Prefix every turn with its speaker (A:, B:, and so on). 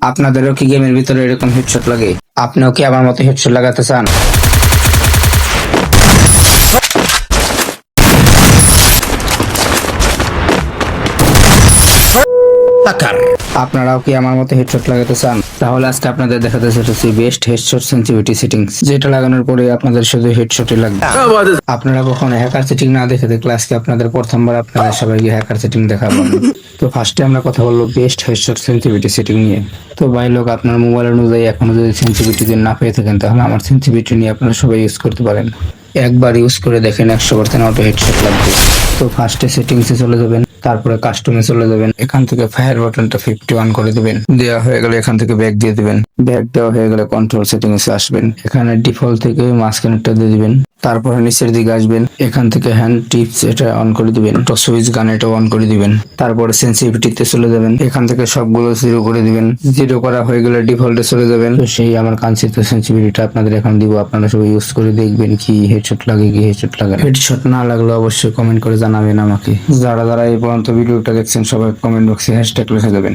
A: আপনাদেরও কি গেমের ভিতরে এরকম হেডশট লাগে? আপনিও কি আমার মতো হেডশট লাগাতে চান? আপনারাও কি আমার মতো হেডশট লাগাতে চান? তাহলে আজকে আপনাদের দেখাতে চলেছি বেস্ট হেডশট সেন্সিভিটি সেটিংস যেটা লাগানোর পরে আপনাদের শুধু হেডশটই লাগবে। আপনারা কখনো হ্যাকার সেটিং না দেখে দেখলে আজকে আপনাদের প্রথমবার আপনাদের সবাইকে হ্যাকার সেটিং দেখাবো। তো ফার্স্টে আমরা কথা বলব বেস্ট হেডশট সেন্সিভিটি সেটিং নিয়ে। তো ভাই লোক আপনার মোবাইল অনুযায়ী এখনও যদি সেন্সিভিটি না পেয়ে থাকেন তাহলে আমার সেন্সিভিটি নিয়ে আপনারা সবাই ইউজ করতে পারেন। একবার ইউজ করে দেখেন একশো পার্সেন্ট অটো হেডশট লাগবে। তো ফার্স্টে সেটিংসে চলে যাবেন। তারপরে কাস্টমে চলে যাবেন। এখান থেকে ফায়ার বাটনটা ফিফটি ওয়ান করে দিবেন। দেওয়া হয়ে গেলে এখান থেকে ব্যাক দিয়ে দিবেন। ব্যাক দেওয়া হয়ে গেলে কন্ট্রোল সেটিংস আসবেন। এখানে ডিফল্ট থেকে মাঝখানেরটা দিয়ে দিবেন। তারপরে নিচের দিকে আসবেন। এখান থেকে হ্যান্ড টিপস এটা অন করে দিবেন। তো সুইচ গান এটা অন করে দিবেন। তারপরে সেন্সিটিভিটিতে চলে যাবেন। এখান থেকে সবগুলো জিরো করে দিবেন। জিরো করা হয়ে গেলে ডিফল্টে চলে যাবেন। তো সেই আমার কাঙ্ক্ষিত সেন্সিটিভিটিটা আপনাদের এখন দিব। আপনারা সবাই ইউজ করে দেখবেন কি হেডশট লাগে, কি হেডশট লাগে হেডশট না লাগলে অবশ্যই কমেন্ট করে জানাবেন আমাকে। যারা যারা এই পর্যন্ত ভিডিওটা দেখছেন, সবাই কমেন্ট বক্সে হ্যাশট্যাগ লিখে দেবেন